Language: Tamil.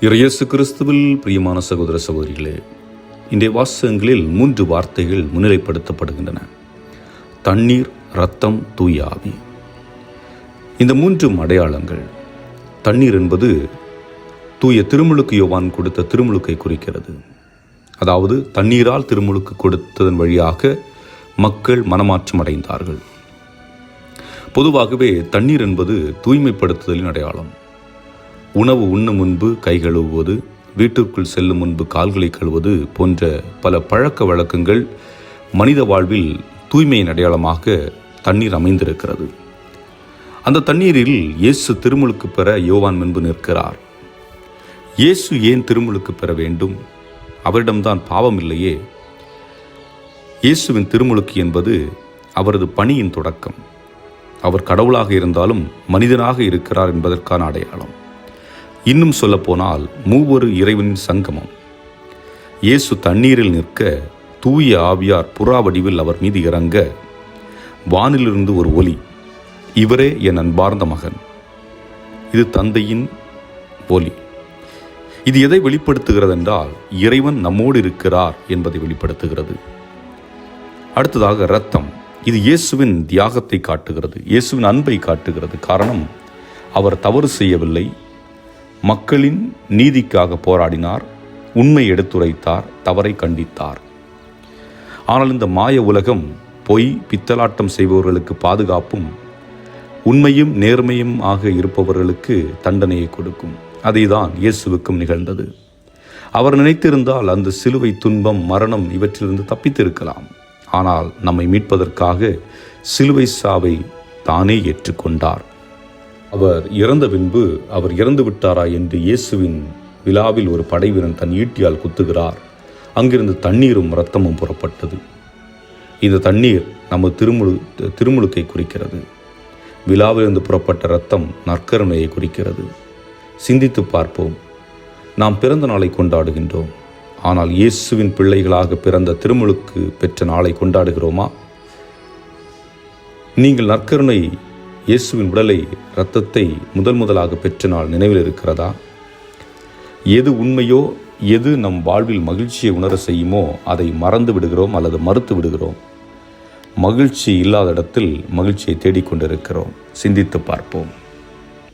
இறையேசு கிறிஸ்துவில் பிரியமான சகோதர சகோதரிகளே இன்றைய வாசகங்களில் மூன்று வார்த்தைகள் முன்னிலைப்படுத்தப்படுகின்றன. தண்ணீர் ரத்தம் தூய ஆவி. இந்த மூன்றும் அடையாளங்கள். தண்ணீர் என்பது தூய திருமுழுக்கு யோவான் கொடுத்த திருமுழுக்கை குறிக்கிறது. அதாவது தண்ணீரால் திருமுழுக்கு கொடுத்ததன் வழியாக மக்கள் மனமாற்றம் அடைந்தார்கள். பொதுவாகவே தண்ணீர் என்பது தூய்மைப்படுத்துதலின் அடையாளம். உணவு உண்ணும் முன்பு கை கழுவுவது வீட்டிற்குள் செல்லும் முன்பு கால்களை கழுவுவது போன்ற பல பழக்க வழக்கங்கள் மனித வாழ்வில் தூய்மையின் அடையாளமாக தண்ணீர் அமைந்திருக்கிறது. அந்த தண்ணீரில் இயேசு திருமுழுக்கு பெற யோவான் முன்பு நிற்கிறார். இயேசு ஏன் திருமுழுக்கு பெற வேண்டும்? அவரிடம்தான் பாவம் இல்லையே. இயேசுவின் திருமுழுக்கு என்பது அவரது பணியின் தொடக்கம். அவர் கடவுளாக இருந்தாலும் மனிதனாக இருக்கிறார் என்பதற்கான அடையாளம். இன்னும் சொல்லப்போனால் மூவொரு இறைவனின் சங்கமம். இயேசு தண்ணீரில் நிற்க தூய ஆவியார் புறா வடிவில் அவர் மீது இறங்க வானிலிருந்து ஒரு ஒலி இவரே என் அன்பார்ந்த மகன். இது தந்தையின் ஒலி. இது எதை வெளிப்படுத்துகிறது என்றால் இறைவன் நம்மோடு இருக்கிறார் என்பதை வெளிப்படுத்துகிறது. அடுத்ததாக ரத்தம் இது இயேசுவின் தியாகத்தை காட்டுகிறது. இயேசுவின் அன்பை காட்டுகிறது. காரணம் அவர் தவறு செய்யவில்லை. மக்களின் நீதிக்காக போராடினார் உண்மை எடுத்துரைத்தார் தவறை கண்டித்தார். ஆனால் இந்த மாய உலகம் பொய் பித்தலாட்டம் செய்பவர்களுக்கு பாதுகாப்பும் உண்மையும் நேர்மையும் ஆக இருப்பவர்களுக்கு தண்டனையை கொடுக்கும். அதைதான் இயேசுவுக்கும் நிகழ்ந்தது. அவர் நினைத்திருந்தால் அந்த சிலுவை துன்பம் மரணம் இவற்றிலிருந்து தப்பித்திருக்கலாம். ஆனால் நம்மை மீட்பதற்காக சிலுவை சாவை தானே ஏற்றுக்கொண்டார். அவர் இறந்த பின்பு அவர் இறந்து விட்டாரா என்று இயேசுவின் விழாவில் ஒரு படைவீரன் தன் ஈட்டியால் குத்துகிறார். அங்கிருந்து தண்ணீரும் இரத்தமும் புறப்பட்டது. இந்த தண்ணீர் நம்ம திருமுழு திருமுழுக்கை குறிக்கிறது. விழாவிலிருந்து புறப்பட்ட இரத்தம் நற்கருணையை குறிக்கிறது. சிந்தித்து பார்ப்போம். நாம் பிறந்த நாளை கொண்டாடுகின்றோம். ஆனால் இயேசுவின் பிள்ளைகளாக பிறந்த திருமுழுக்கு பெற்ற நாளை கொண்டாடுகிறோமா? நீங்கள் நற்கருணை இயேசுவின் உடலை இரத்தத்தை முதல் முதலாக பெற்ற நாள் நினைவில் இருக்கிறதா? எது உண்மையோ எது நம் வாழ்வில் மகிழ்ச்சியை உணர செய்யுமோ அதை மறந்து விடுகிறோம் அல்லது மறுத்து விடுகிறோம்? மகிழ்ச்சி இல்லாத இடத்தில் மகிழ்ச்சியை தேடிக்கொண்டிருக்கிறோம். சிந்தித்து பார்ப்போம்.